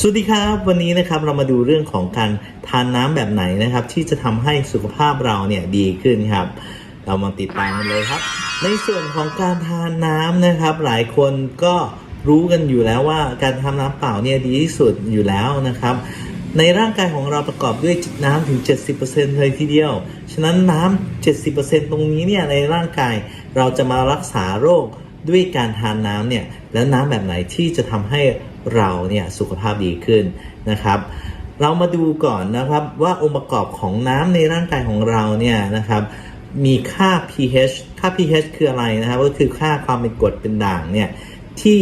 สวัสดีครับวันนี้นะครับเรามาดูเรื่องของการทานน้ำแบบไหนนะครับ ที่จะทำให้สุขภาพเราเนี่ยดีขึ้นครับ เรามาติดตามกันเลยครับ ในส่วนของการทานน้ำนะครับ หลายคนก็รู้กันอยู่แล้วว่าการทำน้ำเปล่าเนี่ยดีที่สุดอยู่แล้วนะครับ ในร่างกายของเราประกอบด้วยน้ำถึง 70%เลยทีเดียว ฉะนั้นน้ำ70%ตรงนี้เนี่ยในร่างกายเราจะมารักษาโรคด้วยการทานน้ำเนี่ยแล้วน้ำแบบไหนที่จะทำให้ เราเนี่ยสุขภาพดีขึ้นนะครับเรามาดูก่อนนะครับว่าองค์ประกอบของน้ำในร่างกายของเราเนี่ยนะครับมีค่า pH ค่า pH คืออะไรนะครับก็คือค่าความเป็นกรดเป็นด่างเนี่ยที่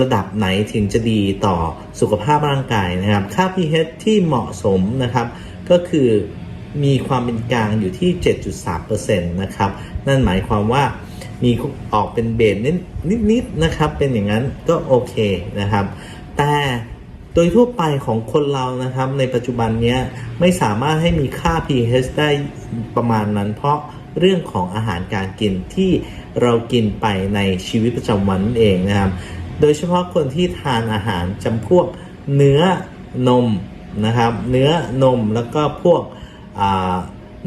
ระดับไหนถึงจะดีต่อสุขภาพร่างกายนะครับ ค่า pH ที่เหมาะสมนะครับ ก็คือ มีความเป็นกลางอยู่ที่ 7.3%นะครับ นั่นหมายความว่ามีออกเป็นเบสนิดนิดๆนะครับ เป็นอย่างนั้นก็โอเคนะครับ แต่โดยทั่วไปของคนเรานะครับ ในปัจจุบันเนี้ยไม่สามารถให้มีค่า pH ได้ประมาณนั้น เพราะเรื่องของอาหารการกินที่เรากินไปในชีวิตประจำวันนั่นเองนะครับ โดยเฉพาะคนที่ทานอาหารจำพวกเนื้อนมนะครับ เนื้อนมแล้วก็พวก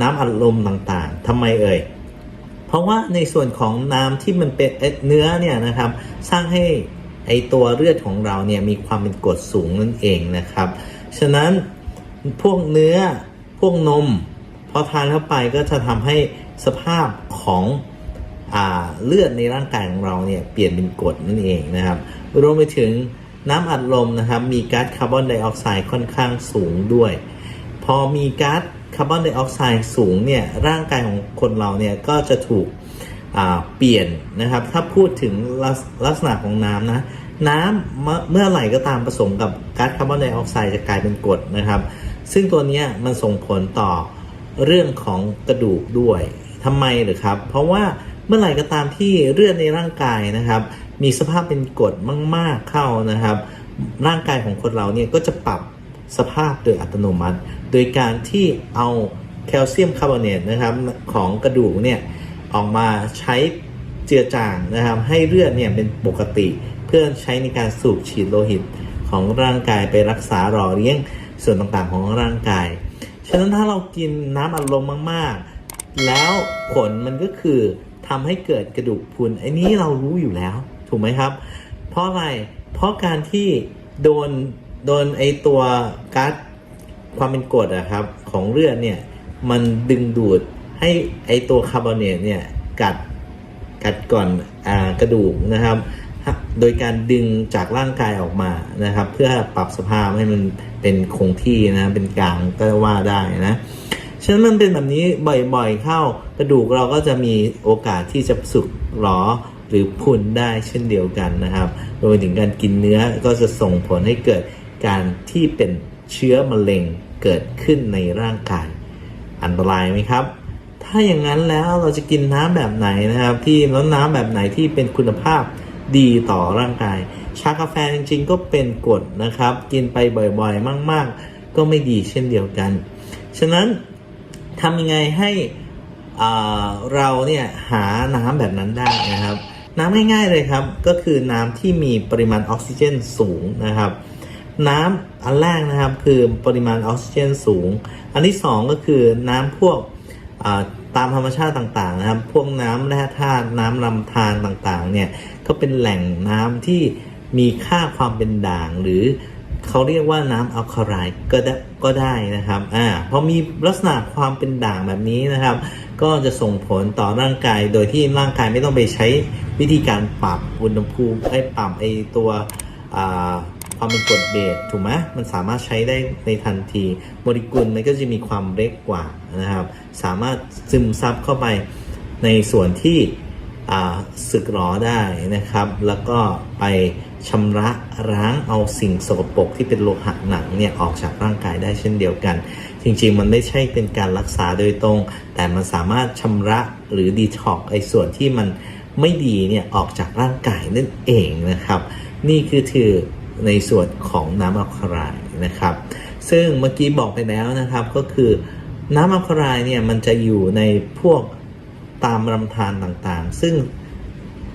น้ำอัดลมต่างๆทำไมเอ่ย เพราะว่าในส่วนของน้ำที่มันเป็นเนื้อเนี่ยนะครับ สร้างให้ไอตัวเลือดของเราเนี่ยมีความเป็นกรดสูงนั่นเองนะครับ ฉะนั้นพวกเนื้อพวกนมพอทานเข้าไปก็จะทำให้สภาพของอเลือดในร่างกายของเราเนี่ยเปลี่ยนเป็นกรดนั่นเองนะครับรวมไปถึงน้ำอัดลมนะครับ มีก๊าซคาร์บอนไดออกไซด์ค่อนข้างสูงด้วย พอมีก๊าซ คาร์บอนไดออกไซด์สูงเนี่ยร่างกายของคนเราเนี่ยก็จะถูกเปลี่ยนนะครับ ถ้าพูดถึงลักษณะของน้ำนะน้ำเมื่อไหร่ก็ตามผสมกับก๊าซคาร์บอนไดออกไซด์จะกลายเป็นกรดนะครับ ซึ่งตัวนี้มันส่งผลต่อเรื่องของกระดูกด้วยทำไมหรือครับ เพราะว่าเมื่อไหร่ก็ตามที่เลือดในร่างกายนะครับ มีสภาพเป็นกรดมาก ๆเข้านะครับ ร่างกายของคนเราเนี่ยก็จะปรับ สภาพโดยอัตโนมัติ โดยการที่เอาแคลเซียมคาร์บอเนตนะครับของกระดูกเนี่ยออกมาใช้เจือจางนะครับให้เลือดเนี่ยเป็นปกติเพื่อใช้ในการสูบฉีดโลหิตของร่างกายไปรักษาหล่อเลี้ยงส่วนต่างๆของร่างกาย ฉะนั้นถ้าเรากินน้ำอัดลมมากๆ แล้วผลมันก็คือทำให้เกิดกระดูกพุนไอ้นี้เรารู้อยู่แล้ว ถูกไหมครับ เพราะอะไร เพราะการที่โดน โดนไอตัวก๊าซความเป็นกรดอะครับ ของเลือดเนี่ย มันดึงดูดให้ไอตัวคาร์บอเนตเนี่ยกัดกัดก่อนอากระดูกนะครับ โดยการดึงจากร่างกายออกมานะครับ เพื่อปรับสภาพให้มันเป็นคงที่นะเป็นกลางก็ว่าได้นะฉะนั้นมันเป็นแบบนี้บ่อยๆเข้ากระดูกเราก็จะมีโอกาสที่จะสึกหรอหรือพุนได้เช่นเดียวกันนะครับรวมไปถึงการกินเนื้อก็จะส่งผลให้เกิด การที่เป็นเชื้อมะเร็งเกิดขึ้นในร่างกาย อันตรายไหมครับ ถ้าอย่างนั้นแล้วเราจะกินน้ำแบบไหนนะครับ ที่แล้วน้ำแบบไหนที่เป็นคุณภาพดีต่อร่างกาย ชากาแฟจริงๆก็เป็นกรดนะครับ กินไปบ่อยๆ มาก ๆ ก็ไม่ดีเช่นเดียวกัน ฉะนั้นทำยังไงให้เราเนี่ยหาน้ำแบบนั้นได้นะครับ น้ำง่ายๆเลยครับ ก็คือน้ำที่มีปริมาณออกซิเจนสูงนะครับ น้ำอันแรกนะครับคือปริมาณออกซิเจนสูง อันที่สองก็คือน้ำพวกตามธรรมชาติต่างๆนะครับ พวกน้ำแร่ธาตุน้ำลำธารต่างๆเนี่ยก็เป็นแหล่งน้ำที่มีค่าความเป็นด่าง หรือเขาเรียกว่าน้ำอัลคาไลน์ก็ได้ก็ได้นะครับอ่าพอมีลักษณะความเป็นด่างแบบนี้นะครับ ก็จะส่งผลต่อร่างกายโดยที่ร่างกายไม่ต้องไปใช้วิธีการปรับอุณหภูมิให้ปรับไอตัวอ่า ความเป็นกรดเบสถูกไหมมันสามารถใช้ได้ในทันทีโมเลกุลมันก็จะมีความเล็กกว่านะครับ สามารถซึมซับเข้าไปในส่วนที่สึกหรอได้นะครับ แล้วก็ไปชำระล้างเอาสิ่งสกปรกที่เป็นโลหะหนังเนี่ยออกจากร่างกายได้เช่นเดียวกัน จริงๆ มันไม่ใช่เป็นการรักษาโดยตรง แต่มันสามารถชำระหรือดีท็อกไอ้ส่วนที่มันไม่ดีเนี่ยออกจากร่างกายนั่นเองนะครับ นี่คือถือ ในส่วนของน้ำอัลคาไลน์นะครับ ซึ่งเมื่อกี้บอกไปแล้วนะครับก็คือน้ำอัลคาไลน์เนี่ยมันจะอยู่ในพวกตามลำธารต่างๆ ซึ่ง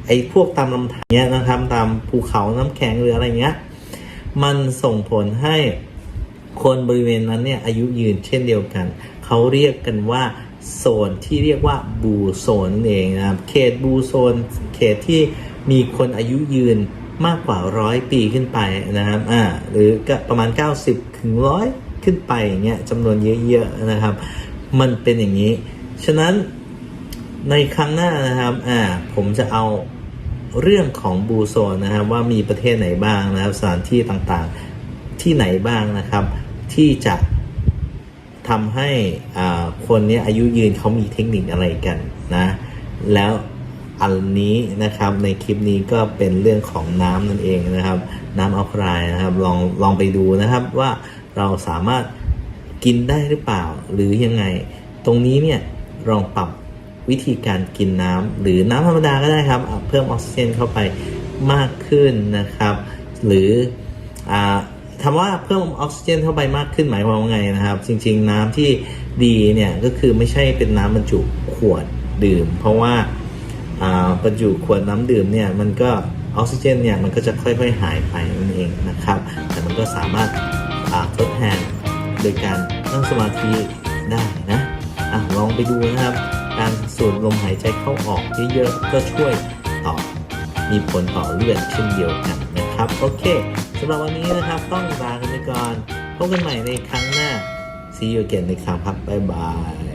ไอ้พวกตามลำธารเนี้ยนะครับตามภูเขาน้ำแข็งหรืออะไรเงี้ยมันส่งผลให้คนบริเวณนั้นเนี่ยอายุยืนเช่นเดียวกัน เขาเรียกกันว่าโซนที่เรียกว่าบูโซนนั่นเองนะครับเขตบูโซนเขตที่มีคนอายุยืน มากกว่าร้อยปีขึ้นไปนะครับอ่าหรือก็ประมาณ 90ถึงร้อยขึ้นไปอย่างเงี้ยจำนวนเยอะๆนะครับ มันเป็นอย่างนี้ ฉะนั้นในครั้งหน้านะครับอ่าผมจะเอาเรื่องของบูโซนนะครับว่ามีประเทศไหนบ้างนะครับสถานที่ต่างๆที่ไหนบ้างนะครับ ที่จะทำให้อ่าคนเนี้ยอายุยืนเขามีเทคนิคอะไรกันนะ แล้ว อันนี้นะครับ ในคลิปนี้ก็เป็นเรื่องของน้ำนั่นเองนะครับ น้ำอัลคาไลน์นะครับลองลองไปดูนะครับว่าเราสามารถกินได้หรือเปล่าหรือยังไง ตรงนี้เนี่ยลองปรับวิธีการกินน้ำหรือน้ำธรรมดาก็ได้ครับ เพิ่มออกซิเจนเข้าไปมากขึ้นนะครับ หรืออ่าถามว่าเพิ่มออกซิเจนเข้าไปมากขึ้นหมายความว่าไงนะครับ จริง ๆ น้ำที่ดีเนี่ยก็คือไม่ใช่เป็นน้ำบรรจุขวดดื่ม เพราะว่า บรรจุขวดน้ำดื่มเนี่ยมันก็ออกซิเจนเนี่ยมันก็จะค่อยๆหายไปนั่นเองนะครับ แต่มันก็สามารถาทดแทนโดยการนั่งสมาธิได้นะอะลองไปดูนะครับ การสูดลมหายใจเข้าออกเยอะๆก็ช่วยต่อมีผลต่อเลือดเช่นเดียวกันนะครับ โอเคสำหรับวันนี้นะครับต้องลากันไปก่อนพบกันใหม่ในครั้งหน้า See you again ในครั้งครับบ๊ายบาย